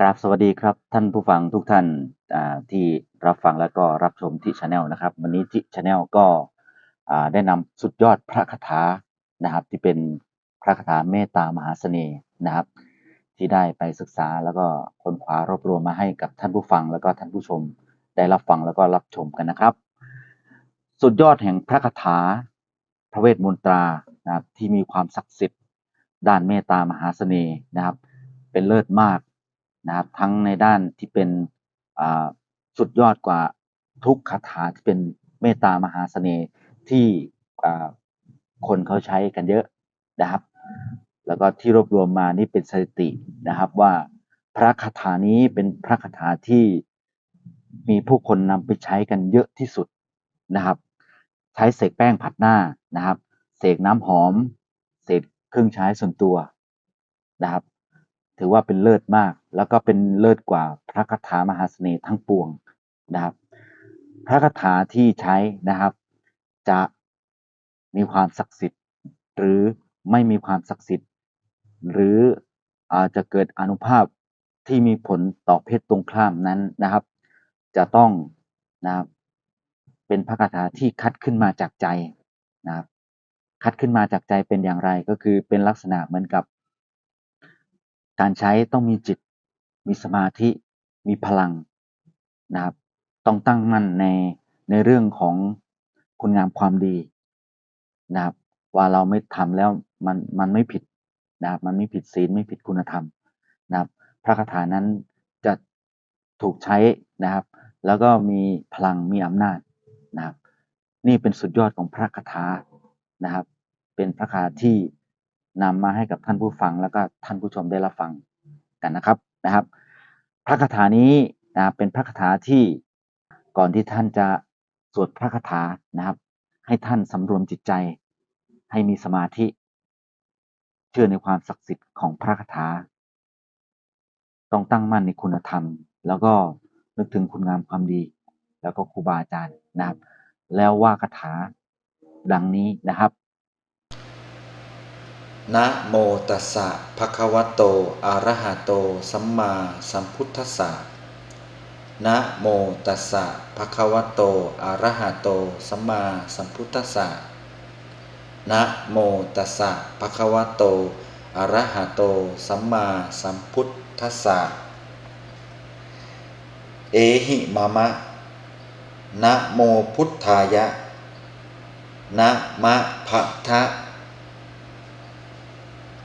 กราบสวัสดีครับ ท่านผู้ฟังทุกท่านที่รับฟังแล้วก็รับชมที่ช anel นะครับ วันนี้ที่ช anel ก็ได้นำสุดยอดพระคาถานะครับ ที่เป็นพระคาถาเมตตามหาเสน่ห์นะครับ ที่ได้ไปศึกษาแล้วก็ค้นคว้ารวบรวมมาให้กับท่านผู้ฟังแล้วก็ท่านผู้ชมได้รับฟังแล้วก็รับชมกันนะครับ สุดยอดแห่งพระคาถาพระเวทมนตรานะครับที่มีความศักดิ์สิทธิ์ด้านเมตตามหาเสน่ห์นะครับ เป็นเลิศมาก นะครับ ทั้งในด้านที่เป็นสุดยอดกว่าทุกคาถาที่เป็นเมตตามหาเสน่ห์ที่คนเขาใช้กันเยอะนะครับ แล้วก็ที่รวบรวมมานี่เป็นสถิตินะครับว่าพระคาถานี้เป็นพระคาถาที่มีผู้คนนำไปใช้กันเยอะที่สุดนะครับ ใช้เสกแป้งผัดหน้านะครับ เสกน้ำหอม เสกเครื่องใช้ส่วนตัวนะครับ ถือว่าเป็นเลิศมาก แล้วก็เป็นเลิศกว่าพระคาถามหาเสน่ห์ทั้งปวงนะครับ พระคาถาที่ใช้นะครับ จะมีความศักดิ์สิทธิ์ หรือไม่มีความศักดิ์สิทธิ์ หรืออาจจะเกิดอนุภาพที่มีผลต่อเพศตรงข้ามนั้นนะครับ จะต้องนะครับเป็นพระคาถาที่คัดขึ้นมาจากใจนะครับ คัดขึ้นมาจากใจเป็นอย่างไรก็คือเป็นลักษณะเหมือนกับ การใช้ต้องมีจิต มีสมาธิ มีพลังนะครับ ต้องตั้งมั่นในในเรื่องของคุณงามความดีนะครับ ว่าเราไม่ทำแล้วมันมันไม่ผิดนะครับ มันไม่ผิดศีลไม่ผิดคุณธรรมนะครับ พระคาถานั้นจะถูกใช้นะครับ แล้วก็มีพลังมีอำนาจนะครับ นี่เป็นสุดยอดของพระคาถานะครับ เป็นพระคาถาที่ นำมาให้กับท่านผู้ฟังแล้วก็ท่านผู้ชมได้รับฟังกันนะครับนะครับ พระคาถานี้นะครับเป็นพระคาถาที่ก่อนที่ท่านจะสวดพระคาถานะครับ ให้ท่านสำรวมจิตใจ ให้มีสมาธิ เชื่อในความศักดิ์สิทธิ์ของพระคาถา ต้องตั้งมั่นในคุณธรรม แล้วก็นึกถึงคุณงามความดี แล้วก็ครูบาอาจารย์นะครับ แล้วว่าคาถาดังนี้นะครับ นะโมตัสสะภะคะวะโต อะระหะโต สัมมาสัมพุทธัสสะนะโมตัสสะภะคะวะโต อะระหะโต สัมมาสัมพุทธัสสะนะโมตัสสะภะคะวะโต อะระหะโต สัมมาสัมพุทธัสสะ เอหิมามะ นะโมพุทธายะ นะมะภะทะ